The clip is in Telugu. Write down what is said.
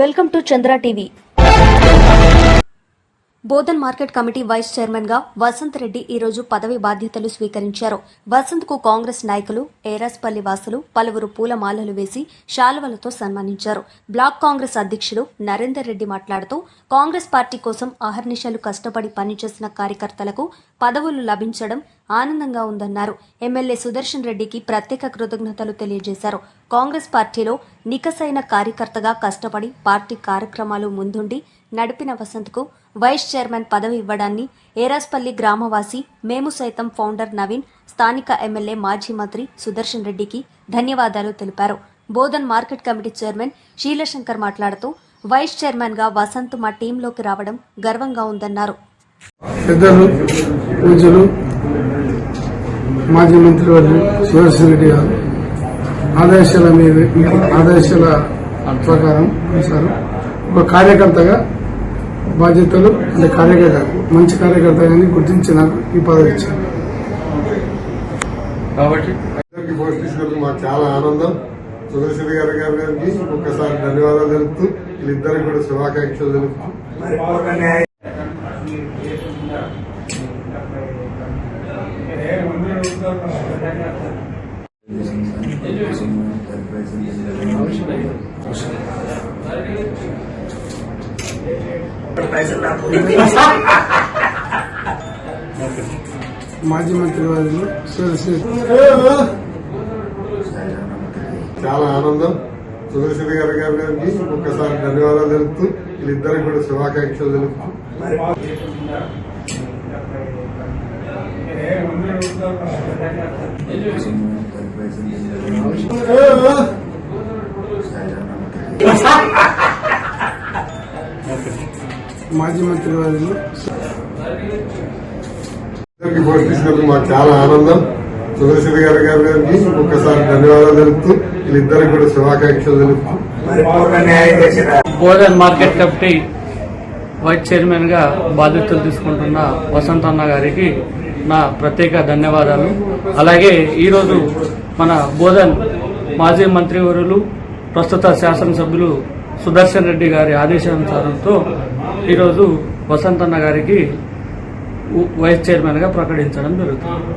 Welcome to Chandra TV. Bodhan market committee vice చైర్మన్గా వసంత్ రెడ్డి ఈ రోజు పదవి బాధ్యతలు స్వీకరించారు. వసంత్కు కాంగ్రెస్ నాయకులు ఏరాస్పల్లి వాసులు పలువురు పూలమాలలు వేసి శాలువలతో సన్మానించారు. బ్లాక్ కాంగ్రెస్ అధ్యక్షులు నరేందర్ రెడ్డి మాట్లాడుతూ కాంగ్రెస్ పార్టీ కోసం అహర్నిశలు కష్టపడి పనిచేసిన కార్యకర్తలకు పదవులు లభించడం ఆనందంగా ఉందన్నారు. ఎమ్మెల్యే సుదర్శన్ రెడ్డికి ప్రత్యేక కృతజ్ఞతలు తెలియజేశారు. కాంగ్రెస్ పార్టీలో నికసైన కార్యకర్తగా కష్టపడి పార్టీ కార్యక్రమాలు ముందుండి నడిపిన వసంత్కు వైస్ చైర్మన్ పదవి ఇవ్వడాన్ని ఏరాస్పల్లి గ్రామవాసి మేము సైతం ఫౌండర్ నవీన్ స్థానిక ఎమ్మెల్యే మాజీ మంత్రి సుదర్శన్ రెడ్డికి ధన్యవాదాలు తెలిపారు. Bodhan market committee chairman Sheelashankar మాట్లాడుతూ వైస్ చైర్మన్గా వసంత్ మా టీంలోకి రావడం గర్వంగా ఉందన్నారు. పెద్దలు పూజలు మాజీ మంత్రి వర్యులు సుదర్శన్ రెడ్డి గారు ఆదేశాల మీద ఆదేశాల ప్రకారం సార్ ఒక కార్యకర్తగా బాధ్యతలు అంటే కార్యకర్త మంచి కార్యకర్తగాని గుర్తించి నాకు ఈ పదవి ఇచ్చారు. కాబట్టి మాకు చాలా ఆనందం. సుదర్శన్ గారి గారి గారికి ఒక్కసారి ధన్యవాదాలు తెలుపుతూ వీళ్ళిద్దరికి కూడా శుభాకాంక్షలు తెలుపుతూ. మాజీ మంత్రి వర్యులు చాలా ఆనందం. సుదర్శన్ గారి గారి గారికి ఒక్కసారి ధన్యవాదాలు తెలుపుతూ వీళ్ళిద్దరికి కూడా శుభాకాంక్షలు తెలుపుతూ. మాజీ మంత్రి పోస్ట్ ఇచ్చినందుకు మాకు చాలా ఆనందం. సుదర్శన్ గారి గారి గారికి ఒక్కసారి ధన్యవాదాలు తెలుపుతూ వీళ్ళిద్దరికి కూడా శుభాకాంక్షలు తెలుపుతూ. బోధన్ మార్కెట్ కమిటీ వైస్ చైర్మన్గా బాధ్యతలు తీసుకుంటున్న వసంత్ అన్న గారికి నా ప్రత్యేక ధన్యవాదాలు. అలాగే ఈరోజు మన బోధన్ మాజీ మంత్రివర్యులు ప్రస్తుత శాసనసభ్యులు సుదర్శన్ రెడ్డి గారి ఆదేశానుసారంతో ఈరోజు వసంత్ అన్న గారికి వైస్ చైర్మన్గా ప్రకటించడం జరుగుతుంది.